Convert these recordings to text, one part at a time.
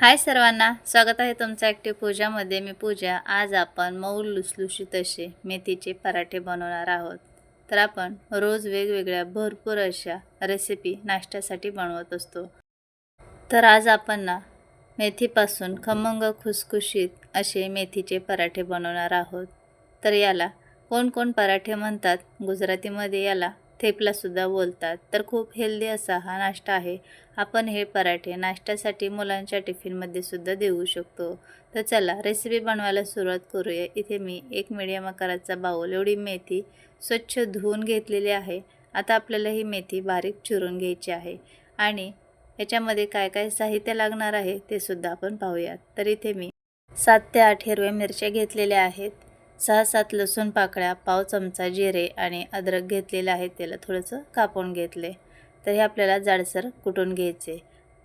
हाय सर्वांना स्वागत आहे तुमचं ॲक्टिव्ह पूजामध्ये मी पूजा. आज आपण मऊ लुसलुशीत असे मेथीचे पराठे बनवणार आहोत. तर आपण रोज वेगवेगळ्या भरपूर अशा रेसिपी नाश्त्यासाठी बनवत असतो. तर आज आपण ना मेथीपासून खमंग खुसखुशीत असे मेथीचे पराठे बनवणार आहोत. तर याला कोण कोण पराठे म्हणतात? गुजरातीमध्ये याला थेपलासुद्धा बोलतात. तर खूप हेल्दी असा हा नाश्ता आहे. आपण हे पराठे नाश्त्यासाठी मुलांच्या टिफिनमध्ये सुद्धा देऊ शकतो. तर चला रेसिपी बनवायला सुरुवात करूया. इथे मी एक मीडियम आकाराचा बाऊल एवढी मेथी स्वच्छ धुवून घेतलेली आहे. आता आपल्याला ही मेथी बारीक चिरून घ्यायची आहे. आणि याच्यामध्ये काय काय साहित्य लागणार आहे ते सुद्धा आपण पाहूयात. तर इथे मी सात ते आठ हिरव्या मिरच्या घेतलेल्या आहेत. सहा सात लसूण पाकळ्या पाव चमचा जिरे आणि अद्रक घेतलेलं आहे त्याला थोडंसं कापून घेतले. तर हे आपल्याला जाडसर कुटून घ्यायचे.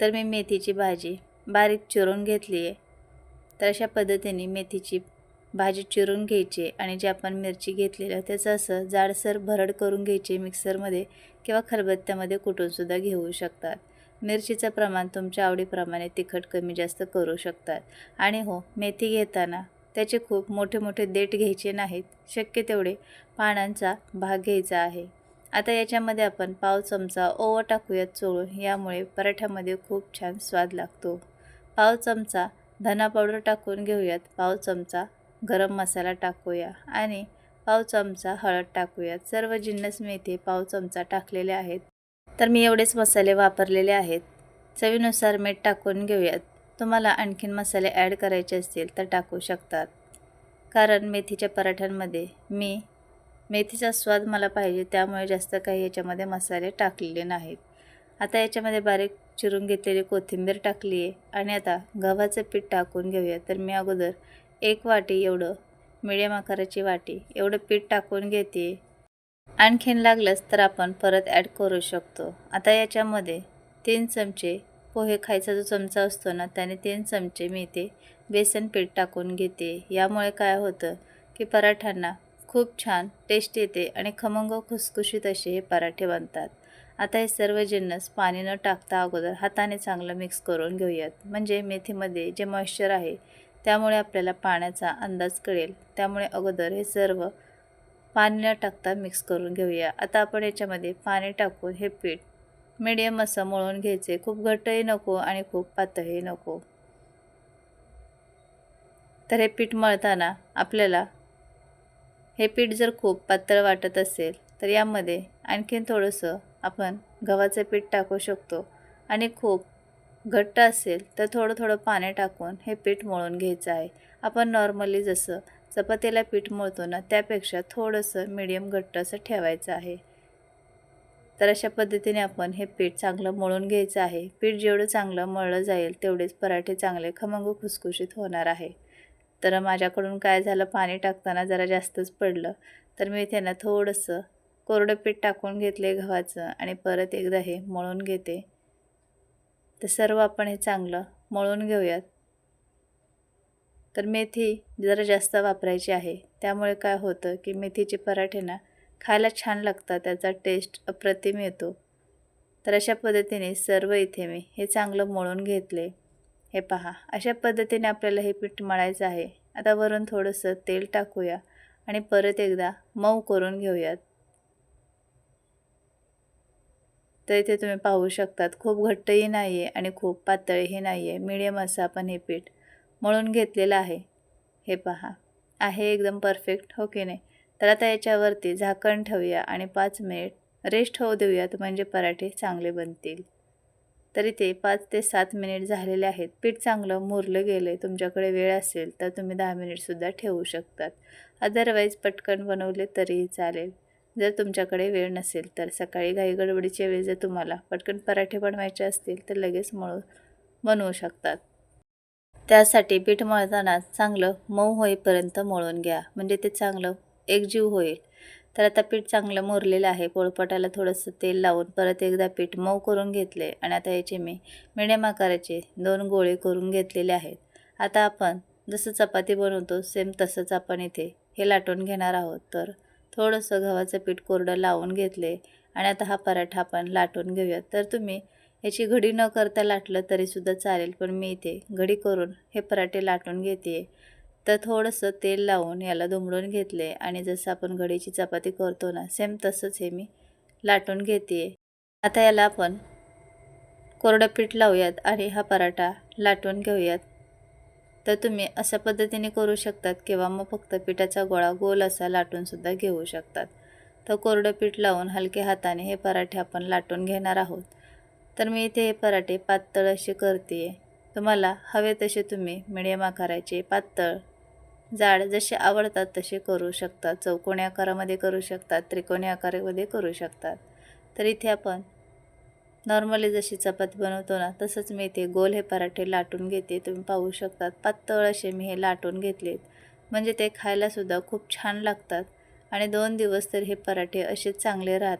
तर मी मेथीची भाजी बारीक चिरून घेतली आहे. तर अशा पद्धतीने मेथीची भाजी चिरून घ्यायची आणि जे आपण मिरची घेतलेली आहे त्याचं असं जाडसर भरड करून घ्यायची मिक्सरमध्ये किंवा खलबत्त्यामध्ये कुटूनसुद्धा घेऊ शकतात. मिरचीचं प्रमाण तुमच्या आवडीप्रमाणे तिखट कमी जास्त करू शकतात. आणि हो मेथी घेताना त्याचे खूप मोठे मोठे देठ घ्यायचे नाहीत. शक्य तेवढे पानांचा भाग घ्यायचा आहे. आता याच्यामध्ये आपण पाव चमचा ओवा टाकूयात चोळून. यामुळे पराठ्यामध्ये खूप छान स्वाद लागतो. पाव चमचा धना पावडर टाकून घेऊयात. पाव चमचा गरम मसाला टाकूया आणि पाव चमचा हळद टाकूयात. सर्व जिन्नस मी इथे पाव चमचा टाकलेले आहेत. तर मी एवढेच मसाले वापरलेले आहेत. चवीनुसार मीठ टाकून घेऊयात. तुम्हाला आणखीन मसाले ॲड करायचे असतील तर टाकू शकतात. कारण मेथीच्या पराठ्यांमध्ये मी मेथीचा स्वाद मला पाहिजे त्यामुळे जास्त काही याच्यामध्ये मसाले टाकलेले नाहीत. आता याच्यामध्ये बारीक चिरून घेतलेली कोथिंबीर टाकली आहे आणि आता गव्हाचं पीठ टाकून घेऊया. तर मी अगोदर एक वाटी एवढं मिडियम आकाराची वाटी एवढं पीठ टाकून घेते. आणखीन लागलंच तर आपण परत ॲड करू शकतो. आता याच्यामध्ये तीन चमचे पोहे खायचा जो चमचा असतो ना त्याने तीन चमचे मी ते बेसन पीठ टाकून घेते. यामुळे काय होतं की पराठ्यांना खूप छान टेस्ट येते आणि खमंग खुसखुशीत असे हे पराठे बनतात. आता हे सर्व जिन्नस पाणी न टाकता अगोदर हाताने चांगलं मिक्स करून घेऊयात. म्हणजे मेथीमध्ये जे मॉइश्चर आहे त्यामुळे आपल्याला पाण्याचा अंदाज कळेल. त्यामुळे अगोदर हे सर्व पाणी न टाकता मिक्स करून घेऊया. आता आपण याच्यामध्ये पाणी टाकून हे पीठ मिडियम असं मळून घ्यायचे. खूप घट्टही नको आणि खूप पातळही नको. तर हे पीठ मळताना आपल्याला हे पीठ जर खूप पातळ वाटत असेल तर यामध्ये आणखीन थोडंसं आपण गव्हाचं पीठ टाकू शकतो. आणि खूप घट्ट असेल तर थोडं थोडं पाणी टाकून हे पीठ मळून घ्यायचं आहे. आपण नॉर्मली जसं चपातीला पीठ मळतो ना त्यापेक्षा थोडंसं मिडियम घट्ट असं ठेवायचं आहे. तर अशा पद्धतीने आपण हे पीठ चांगलं मळून घ्यायचं आहे. पीठ जेवढं चांगलं मळलं जाईल तेवढेच पराठे चांगले खमंग खुसखुशीत होणार आहे. तर माझ्याकडून काय झालं पाणी टाकताना जरा जास्तच पडलं. तर मी इथे ना थोडंसं कोरडं पीठ टाकून घेतले गव्हाचं आणि परत एकदा हे मळून घेते. तर सर्व आपण हे चांगलं मळून घेऊयात. तर मेथी जरा जास्त वापरायची आहे. त्यामुळे काय होतं की मेथीचे पराठे ना खायला छान लागतात त्याचा टेस्ट अप्रतिम येतो. तर अशा पद्धतीने सर्व इथे मी हे चांगलं मळून घेतले. हे पहा अशा पद्धतीने आपल्याला हे पीठ मळायचं आहे. आता वरून थोडंसं तेल टाकूया आणि परत एकदा मऊ करून घेऊयात. तर इथे तुम्ही पाहू शकतात खूप घट्टही नाही आहे आणि खूप पातळही नाही आहे मिडियम असं आपण हे पीठ मळून घेतलेलं आहे. हे पहा आहे एकदम परफेक्ट हो की नाही? तर आता याच्यावरती झाकण ठेवूया आणि पाच मिनिट रेस्ट होऊ देऊयात म्हणजे पराठे चांगले बनतील. तरी ते पाच ते सात मिनिट झालेले आहेत. पीठ चांगलं मुरलं गेलं आहे तुमच्याकडे वेळ असेल तर तुम्ही दहा मिनिटसुद्धा ठेवू शकतात. अदरवाईज पटकन बनवले तरीही चालेल. जर तुमच्याकडे वेळ नसेल तर सकाळी घाई गडबडीच्या वेळी जर तुम्हाला पटकन पराठे बनवायचे असतील तर लगेच मळू बनवू शकतात. त्यासाठी पीठ मळताना चांगलं मऊ होईपर्यंत मळून घ्या. म्हणजे ते चांगलं एकजीव होईल. तर आता पीठ चांगलं मोरलेलं आहे. पोळपाटाला थोडंसं तेल लावून परत एकदा पीठ मऊ करून घेतले. आणि आता याचे मी मिडियम आकाराचे दोन गोळे करून घेतलेले आहेत. आता आपण जसं चपाती बनवतो सेम तसंच आपण इथे हे लाटून घेणार आहोत. तर थोडंसं गव्हाचं पीठ कोरडं लावून घेतले. आणि आता हा पराठा आपण लाटून घेऊयात तर तुम्ही याची घडी न करता लाटलं तरीसुद्धा चालेल. पण मी इथे घडी करून हे पराठे लाटून घेते तर थोडंसं तेल लावून याला दुमडून घेतले आणि जसं आपण घडीची चपाती करतो ना सेम तसंच हे मी लाटून घेते आता याला आपण कोरडं पीठ लावूयात आणि हा पराठा लाटून घेऊयात. तर तुम्ही अशा पद्धतीने करू शकतात किंवा मग फक्त पिठाचा गोळा गोल असा लाटूनसुद्धा घेऊ शकतात. तर कोरडं पीठ लावून हलक्या हाताने हे पराठे आपण लाटून घेणार आहोत. तर मी इथे हे पराठे पातळ असे करते तुम्हाला हवे तसे तुम्ही मिडियम आकाराचे पातळ जाड जसे आवडतात तसे करू शकतात. चौकोनी आकारामध्ये करू शकतात त्रिकोणी आकारामध्ये करू शकतात. तर इथे आपण नॉर्मली जशी चपाती बनवतो ना तसंच मी इथे गोल हे पराठे लाटून घेते. तुम्ही पाहू शकतात पातळ असे मी हे लाटून घेतलेत. म्हणजे ते खायलासुद्धा खूप छान लागतात आणि दोन दिवस तर हे पराठे असेच चांगले राहत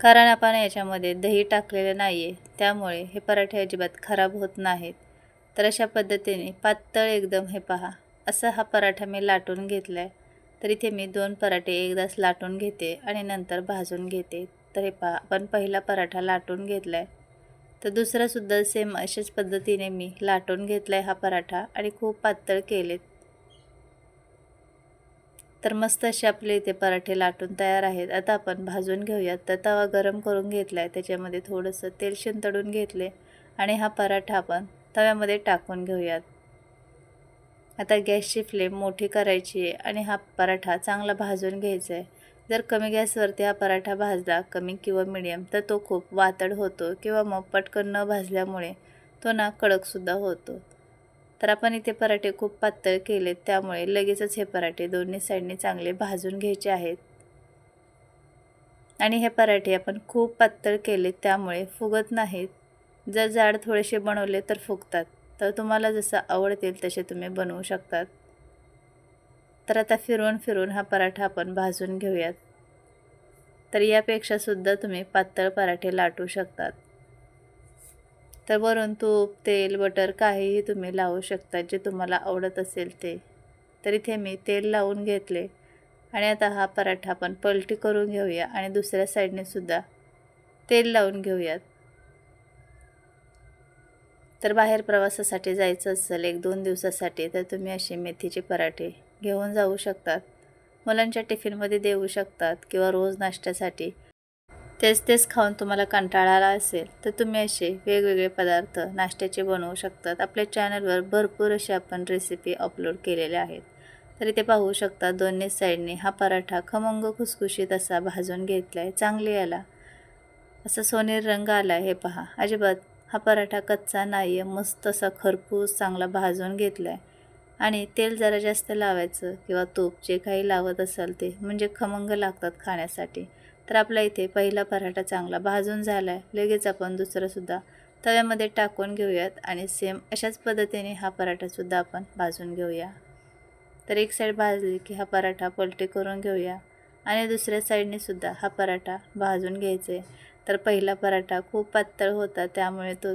कारण आपण याच्यामध्ये दही टाकलेलं नाही आहे त्यामुळे हे पराठे अजिबात खराब होत नाहीत. तर अशा पद्धतीने पातळ एकदम हे पहा. असा हा पराठा मी लाटून घेतला आहे तर इथे मी दोन पराठे एकदाच लाटून घेते आणि नंतर भाजून घेते. तर हे पहा आपण पहिला पराठा लाटून घेतला आहे तर दुसरासुद्धा सेम अशाच पद्धतीने मी लाटून घेतला आहे हा पराठा आणि खूप पातळ केलेत. तर मस्त असे आपले इथे पराठे लाटून तयार आहेत. आता आपण भाजून घेऊयात. तर तवा गरम करून घेतला आहे त्याच्यामध्ये थोडंसं तेल शिंतडून घेतले आणि हा पराठा आपण तव्यामध्ये टाकून घेऊयात. आता गॅसची फ्लेम मोठी करायची आहे आणि हा पराठा चांगला भाजून घ्यायचा आहे जर कमी गॅसवरती हा पराठा भाजला कमी किंवा मिडियम तर तो खूप वातड होतो किंवा मग पटकन न भाजल्यामुळे तो ना कडकसुद्धा होतो. तर आपण इथे पराठे खूप पातळ केलेत त्यामुळे लगेचच हे पराठे दोन्ही साईडने चांगले भाजून घ्यायचे आहेत. आणि हे पराठे आपण खूप पातळ केले त्यामुळे फुगत नाहीत. जर जाड थोडेसे बनवले तर फुगतात. तर तुम्हाला जसं आवडतील तसे तुम्ही बनवू शकतात. तर आता फिरवून फिरवून हा पराठा आपण भाजून घेऊयात. तर यापेक्षा सुद्धा तुम्ही पातळ पराठे लाटू शकतात. तर वरून तूप तेल बटर काहीही तुम्ही लावू शकता जे तुम्हाला आवडत असेल ते. तर इथे मी तेल लावून घेतले. आणि आता हा पराठा आपण पलटी करून घेऊया आणि दुसऱ्या साईडने सुद्धा तेल लावून घेऊयात. तर बाहेर प्रवासासाठी जायचं असेल एक दोन दिवसासाठी तर तुम्ही असे मेथीचे पराठे घेऊन जाऊ शकतात. मुलांच्या टिफिनमध्ये देऊ शकतात किंवा रोज नाश्त्यासाठी. तेच तेच खाऊन तुम्हाला कंटाळा आला असेल तर तुम्ही असे वेगवेगळे पदार्थ नाश्त्याचे बनवू शकतात. आपल्या चॅनलवर भरपूर असे आपण रेसिपी अपलोड केलेल्या आहेत. तर इथे पाहू शकता दोन्ही साईडने हा पराठा खमंग खुसखुशीत असा भाजून घेतला आहे चांगले याला असा सोनेरी रंग आला आहे हे पहा. अजिबात हा पराठा कच्चा नाही आहे मस्त असा खरपूस चांगला भाजून घेतला आहे आणि तेल जरा जास्त लावायचं किंवा तूप जे काही लावत असाल ते म्हणजे खमंग लागतात खाण्यासाठी. तर आपला इथे पहिला पराठा चांगला भाजून झाला आहे लगेच आपण दुसरासुद्धा तव्यामध्ये टाकून घेऊयात आणि सेम अशाच पद्धतीने हा पराठासुद्धा आपण भाजून घेऊया. तर एक साईड भाजली की हा पराठा पलटी करून घेऊया. आणि दुसऱ्या साईडनेसुद्धा हा पराठा भाजून घ्यायचा आहे तर पहिला पराठा खूप पातळ होता त्यामुळे तो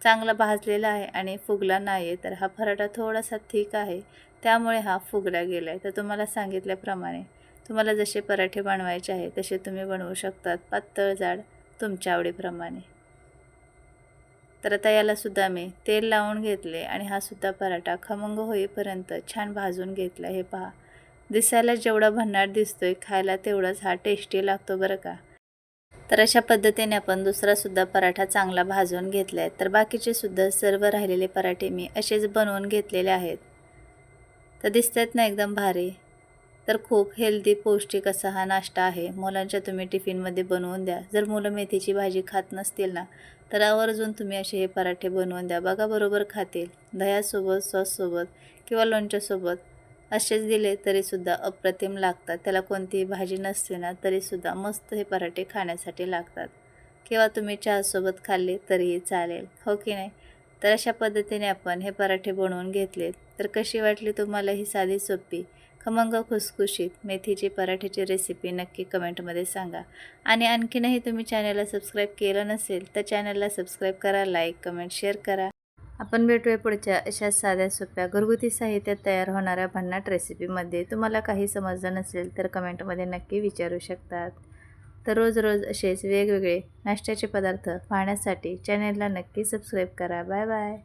चांगला भाजलेला आहे आणि फुगला नाही आहे तर हा पराठा थोडासा थिक आहे त्यामुळे हा फुगला गेला आहे तर तुम्हाला सांगितल्याप्रमाणे तुम्हाला जसे पराठे बनवायचे आहे तसे तुम्ही बनवू शकतात. पातळ जाड तुमच्या आवडीप्रमाणे. तर आता यालासुद्धा मी तेल लावून घेतले आणि हा सुद्धा पराठा खमंग होईपर्यंत छान भाजून घेतला. हे पहा दिसायला जेवढा भन्नाट दिसतोय खायला तेवढाच हा टेस्टी लागतो बरं का? तर अशा पद्धतीने आपण दुसरासुद्धा पराठा चांगला भाजून घेतला आहे तर बाकीचे सुद्धा सर्व राहिलेले पराठे मी असेच बनवून घेतलेले आहेत. तर दिसतात ना एकदम भारी. तर खूप हेल्दी पौष्टिक असा हा नाश्ता आहे. मुलांच्या तुम्ही टिफिनमध्ये बनवून द्या. जर मुलं मेथीची भाजी खात नसतील ना तर आवर्जून तुम्ही असे हे पराठे बनवून द्या. बघा बरोबर खातील. दह्यासोबत सॉससोबत किंवा लोणच्यासोबत. असेच दिले तरीसुद्धा अप्रतिम लागतात. त्याला कोणतीही भाजी नसते ना तरीसुद्धा मस्त हे पराठे खाण्यासाठी लागतात. किंवा तुम्ही चहासोबत खाल्ले तरीही चालेल हो की नाही? तर अशा पद्धतीने आपण हे पराठे बनवून घेतलेत. तर कशी वाटली तुम्हाला ही साधी सोपी खमंग खुसखुशीत मेथीची पराठ्याची रेसिपी नक्की कमेंटमध्ये सांगा. आणि आणखीनही तुम्ही चॅनलला सबस्क्राईब केलं नसेल तर चॅनलला सबस्क्राईब करा लाईक कमेंट शेअर करा. आपण भेटूया पुढच्या अशा साध्या सोप्या घरगुती साहित्यात तयार होणाऱ्या भन्नाट रेसिपीमध्ये तुम्हाला काही समजलं नसेल तर कमेंटमध्ये नक्की विचारू शकतात. तर रोज रोज असेच वेगवेगळे नाश्त्याचे पदार्थ पाहण्यासाठी चॅनेलला नक्की सबस्क्राईब करा. Bye bye